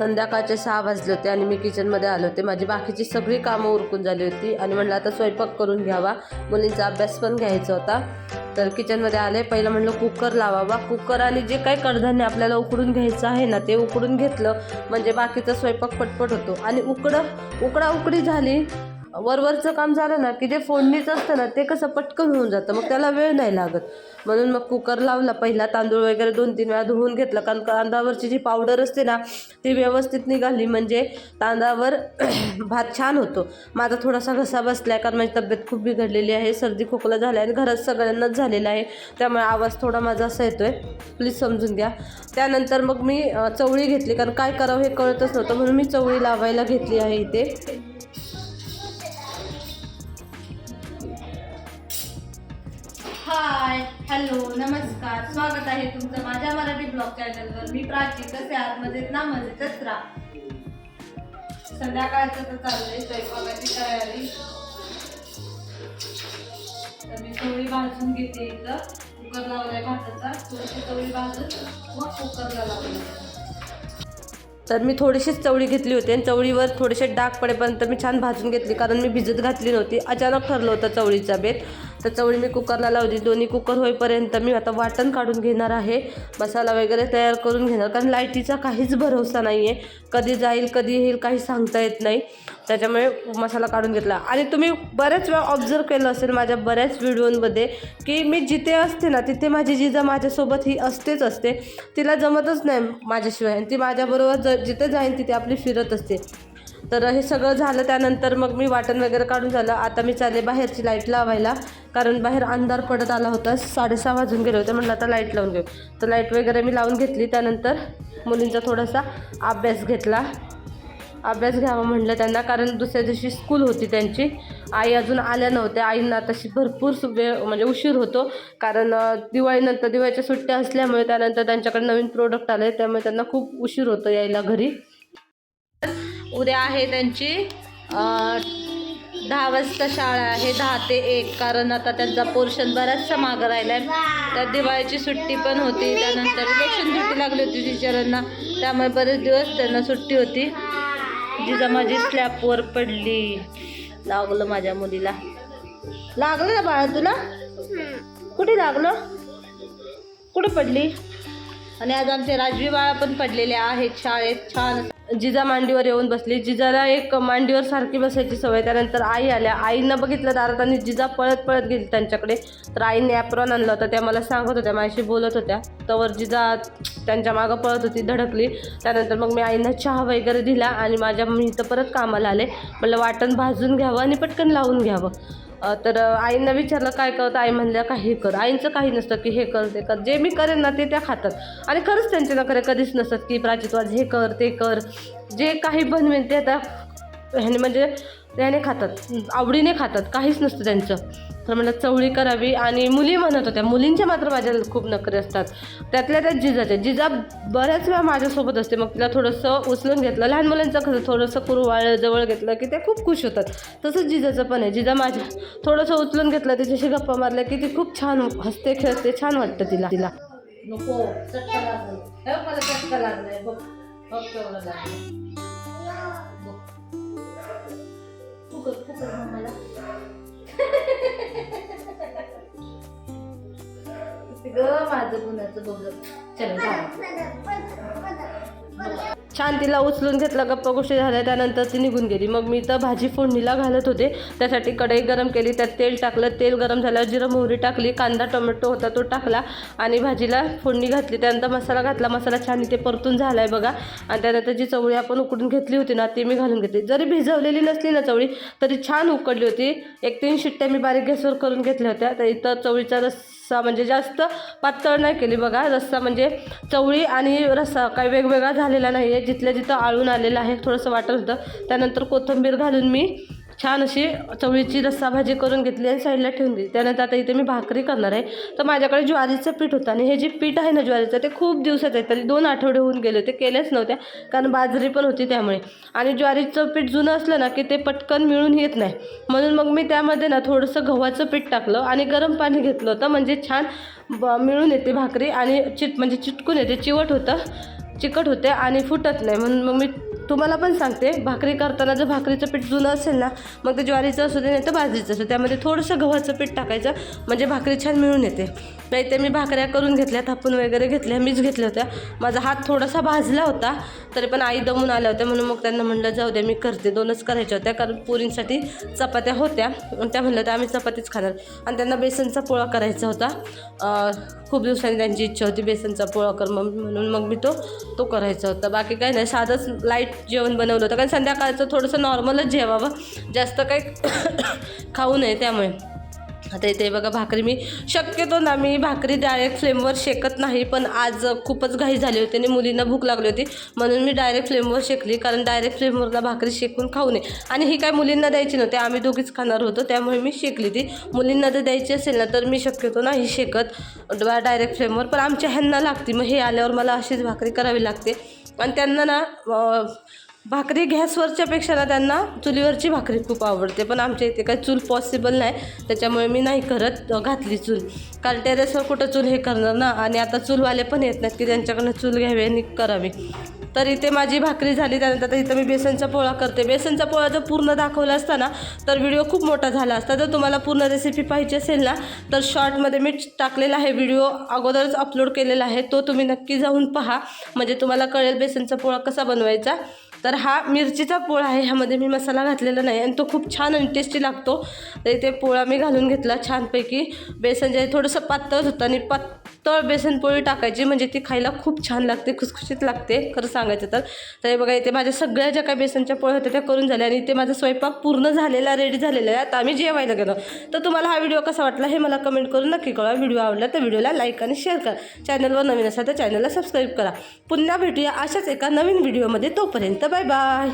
संध्याकाळचे सहा वाजले होते आणि मी किचनमध्ये आले होते. माझी बाकीची सगळी कामं उरकून झाली होती आणि म्हणलं आता स्वयंपाक करून घ्यावा. मुलींचा अभ्यास पण घ्यायचा होता. तर किचनमध्ये आले. पहिलं म्हणलं कुकर लावावा. कुकर आणि जे काही कडधान्य आपल्याला उकडून घ्यायचं आहे ना ते उकडून घेतलं. म्हणजे बाकीचा स्वयंपाक पटपट होतो. आणि उकडं उकडा उकडी झाली. वरवरचं काम झालं ना की जे फोडणीच असतं ना ते कसं पटकन होऊन जातं. मग त्याला वेळ नाही लागत. म्हणून मग कुकर लावला पहिला तांदूळ वगैरे दोन तीन वेळा धुवून घेतलं. कारण तांदळावरची जी पावडर असते ना ती व्यवस्थित निघाली. म्हणजे तांदळावर भात छान होतो. माझा थोडासा घसा बसला आहे कारण माझी तब्येत खूप बिघडलेली आहे. सर्दी खोकला झाला आहे आणि घरात सगळ्यांनाच झालेला आहे. त्यामुळे आवाज थोडा माझा असा येतो आहे प्लीज समजून घ्या. त्यानंतर मग मी चवळी घेतली. कारण काय करावं हे कळतच नव्हतं. म्हणून मी चवळी लावायला घेतली आहे इथे. हाय हॅलो नमस्कार स्वागत आहे तुमचं माझ्या मराठी ब्लॉग चॅनलवर. मी प्राची कसे आत मजेत ना? मजेतच राहा संध्याकाळचं तर चाललंय स्वयंपाकाची तयारी. तर मी चवळी भाजून घेते इथं. कुकर लावलाय भाताचा. थोडीशी चवळी भाजून मग कुकरला लावलं तर मी थोडीशीच चवळी घेतली होती आणि चवळीवर थोडेसे डाग पडेपर्यंत मी छान भाजून घेतली कारण मी भिजत घातली नव्हती. अचानक ठरलं होतं चवळीचा बेत. तर चवळी मी कुकरला लावली. दोन्ही कुकर होईपर्यंत मी आता वाटण काढून घेणार आहे. मसाला वगैरे तयार करून घेणार कारण लाईटीचा काहीच भरोसा नाही आहे कधी जाईल कधी येईल काही सांगता येत नाही. त्याच्यामुळे मसाला काढून घेतला. आणि तुम्ही बऱ्याच वेळा ऑब्झर्व केलं असेल माझ्या बऱ्याच व्हिडिओमध्ये की मी जिथे असते ना तिथे माझी जिजा माझ्यासोबत ही असतेच असते. तिला जमतच नाही माझ्याशिवाय. आणि ती माझ्याबरोबर ज जिथे जाईन तिथे आपली फिरत असते. तर हे सगळं झालं त्यानंतर मग मी वाटण वगैरे काढून झालं. आता मी चालले बाहेरची लाइट लावायला. कारण बाहेर अंधार पडत आला होता. साडेसहा वाजून गेले होते. म्हटलं आता लाइट लावून घेऊ. तर लाइट वगैरे मी लावून घेतली. त्यानंतर मुलींचा थोडासा अभ्यास घेतला. अभ्यास घ्यावा म्हटलं त्यांना कारण दुसऱ्या दिवशी स्कूल होती त्यांची. आई अजून आल्या नव्हत्या. आईंना तशी भरपूर सु- वेळ म्हणजे उशीर होतो. कारण दिवाळीनंतर दिवाळीच्या सुट्ट्या असल्यामुळे त्यानंतर त्यांच्याकडे नवीन प्रोडक्ट आले. त्यामुळे त्यांना खूप उशीर होतो यायला घरी. उद्या आहे त्यांची दहा वाजता शाळा आहे. दहा ते एक. कारण आता त्यांचा पोर्शन बराचसा मागं राहिला आहे त्यात दिवाळीची सुट्टी पण होती. त्यानंतर इलेक्शन ड्युटी लागली होती टीचरांना त्यामुळे बरेच दिवस त्यांना सुट्टी होती. जिजा माझी स्लॅपवर पडली. लागलं माझ्या मुलीला. लागलं ना बाळा तुला? कुठे लागलं? कुठे पडली? आणि आज आमचे राजवी बाळा पण पडलेले आहेत शाळेत. छान. जिजा मांडीवर येऊन बसली. जिजाला एक मांडीवर सारखी बसायची सवय. त्यानंतर आई आल्या. आईनं बघितलं दारात आणि जिजा पळत पळत गेली त्यांच्याकडे. तर आईने ॲप्रॉन आणलं होतं. त्या मला सांगत होत्या. माझ्याशी बोलत होत्या. तवर जिजा त्यांच्या मागं पळत होती धडकली. त्यानंतर मग मी आईंना चहा वगैरे दिला आणि माझ्या मी इथं परत कामाला आले. म्हटलं वाटण भाजून घ्यावं आणि पटकन लावून घ्यावं. तर आईंना विचारलं काय करत? आई म्हणल्या काही हे कर. आईंचं काही नसतं की हे कर ते कर. जे मी करेन ना ते त्या खातात. आणि खरंच त्यांच्या नखरे कधीच नसतात की प्राचित आज हे कर ते कर. जे काही बनवेन ते आता ह्याने म्हणजे त्याने खातात. आवडीने खातात. काहीच नसतं त्यांचं. तर म्हणलं चवळी करावी आणि मुली म्हणत होत्या. मुलींच्या मात्र माझ्या खूप नखरे असतात. त्यातल्या त्यात जिजाच्या जिजा बऱ्याच वेळा माझ्यासोबत असते. मग तिला थोडंसं उचलून घेतलं. लहान मुलांचं कसं थोडंसं कुरवाळ जवळ घेतलं की ते खूप खुश होतात. तसंच जिजाचं पण आहे. जिजा माझ्या थोडंसं उचलून घेतलं. तिच्याशी गप्पा मारल्या की ती खूप छान हसते खेळते छान वाटतं तिला. तिला नको. चटका लागला मला चटका लागलाय. बघ. बघ केवढं लागलं बघ. फुकट फुकट मम्माला ग माझं गुणाचं बघ चल छान तिला उचलून घेतला गप्पा गोष्टी झाल्या त्यानंतर ती निघून गेली. मग मी तर भाजी फोडणीला घालत होते. त्यासाठी कढई गरम केली त्यात तेल टाकलं. तेल गरम झाल्यावर जिरं मोहरी टाकली कांदा टोमॅटो होता तो टाकला आणि भाजीला फोडणी घातली. त्यानंतर मसाला घातला. मसाला छान इथे परतून झाला आहे बघा. आणि त्यानंतर जी चवळी आपण उकडून घेतली होती ना ती मी घालून घेतली. जरी भिजवलेली नसली ना चवळी तरी छान उकडली होती. एक तीन शिट्ट्या मी बारीक गॅसवर करून घेतल्या होत्या. तर इथं चवळीचा रस रस्सा म्हणजे जास्त पातळ नाही केली बघा. रस्सा म्हणजे चवळी आणि रस्सा काही वेगवेगळा झालेला नाही आहे जिथल्या जिथं आळून आलेलं आहे थोडंसं वाटत होतं. त्यानंतर कोथिंबीर घालून मी छान अशी चवळीची रस्सा भाजी करून घेतली आणि साईडला ठेवून दिली. त्यानंतर आता इथे मी भाकरी करणार आहे. तर माझ्याकडे ज्वारीचं पीठ होतं आणि हे जे पीठ आहे ना ज्वारीचं ते खूप दिवसाचं आहे. तरी दोन आठवडे होऊन गेले होते केलेच नव्हत्या कारण बाजरी पण होती त्यामुळे. आणि ज्वारीचं पीठ जुनं असलं ना की ते पटकन मिळून येत नाही. म्हणून मग मी त्यामध्ये ना थोडंसं गव्हाचं पीठ टाकलं आणि गरम पाणी घेतलं होतं. म्हणजे छान ब मिळून येते भाकरी आणि चिट म्हणजे चिटकून येते चिवट होतं चिकट होते आणि फुटत नाही. म्हणून मग मी तुम्हाला पण सांगते भाकरी करताना जर भाकरीचं पीठ जुनं असेल ना मग ते ज्वारीचं असू दे नाही तर बाजरीचं असू त्यामध्ये थोडंसं गव्हाचं पीठ टाकायचं म्हणजे भाकरी छान मिळून येते. नाही ते मी भाकऱ्या करून घेतल्या थापून वगैरे घेतल्या मीच घेतल्या होत्या. माझा हात थोडासा भाजला होता तरी पण आई दमून आल्या होत्या. म्हणून मग त्यांना म्हणलं जाऊ द्या मी करते. दोनच करायच्या होत्या कारण पुरींसाठी चपात्या होत्या. त्या म्हणल्या होत्या आम्ही चपातीच खाणार. आणि त्यांना बेसनचा पोळा करायचा होता. खूप दिवसांनी त्यांची इच्छा होती बेसनचा पोळा कर मग म्हणून मग मी तो तो करायचा होता. बाकी काही नाही साधंच लाइट जेवण बनवलं होतं. कारण संध्याकाळचं थोडंसं नॉर्मलच जेवावं. जास्त काही खाऊ नये त्यामुळे. आता इथे बघा भाकरी मी शक्यतो ना मी भाकरी डायरेक्ट फ्लेमवर शेकत नाही पण आज खूपच घाई झाली होती आणि मुलींना भूक लागली होती. म्हणून मी डायरेक्ट फ्लेमवर शेकली कारण डायरेक्ट फ्लेमवरला भाकरी शेकून खाऊ नये. आणि ही काय मुलींना द्यायची नव्हती आम्ही दोघीच खाणार होतो त्यामुळे मी शेकली ती. मुलींना जर द्यायची असेल ना तर मी शक्यतो नाही शेकत डायरेक्ट फ्लेमवर पण आमच्या ह्यांना लागते मग हे आल्यावर मला अशीच भाकरी करावी लागते. आणि त्यांना ना भाकरी गॅसवरच्या पेक्षा ना त्यांना चुलीवरची भाकरी खूप आवडते. पण आमच्या इथे काही चूल पॉसिबल नाही. त्याच्यामुळे मी नाही करत घातली चूल. कारण टेरेसवर कुठं चूल हे करणार ना? आणि आता चूलवाले पण येत नाहीत की त्यांच्याकडनं चूल घ्यावी आणि करावी. तर इथे माझी भाकरी झाली. त्यानंतर आता इथं मी बेसनचा पोळा करते. बेसनचा पोळा जर पूर्ण दाखवला असता ना तर व्हिडिओ खूप मोठा झाला असता. जर तुम्हाला पूर्ण रेसिपी पाहिजे असेल ना तर शॉर्टमध्ये मी टाकलेला आहे व्हिडिओ अगोदरच अपलोड केलेला आहे. तो तुम्ही नक्की जाऊन पहा. म्हणजे तुम्हाला कळेल बेसनचा पोळा कसा बनवायचा. तर हा मिरचीचा पोळा आहे ह्यामध्ये मी मसाला घातलेला नाही आणि तो खूप छान आणि टेस्टी लागतो. तर इथे पोळा मी घालून घेतला छानपैकी. बेसन जे थोडंसं पातळ होतं आणि तळ बेसन पोळी टाकायची म्हणजे ती खायला खूप छान लागते खुसखुशीत लागते खरं सांगायचं तर. तर बघा इथे माझ्या सगळ्या ज्या काही बेसनच्या पोळ्या होत्या त्या करून झाल्या आणि इथे माझा स्वयंपाक पूर्ण झालेला रेडी झालेला आहे. आता आम्ही जेवायला गेलो. तर तुम्हाला हा व्हिडिओ कसा वाटला हे मला कमेंट करून नक्की कळवा. व्हिडिओ आवडला तर व्हिडिओला लाईक आणि शेअर करा. चॅनलवर नवीन असाल तर चॅनलला सबस्क्राईब करा. पुन्हा भेटूया अशाच एका नवीन व्हिडिओमध्ये तोपर्यंत बाय बाय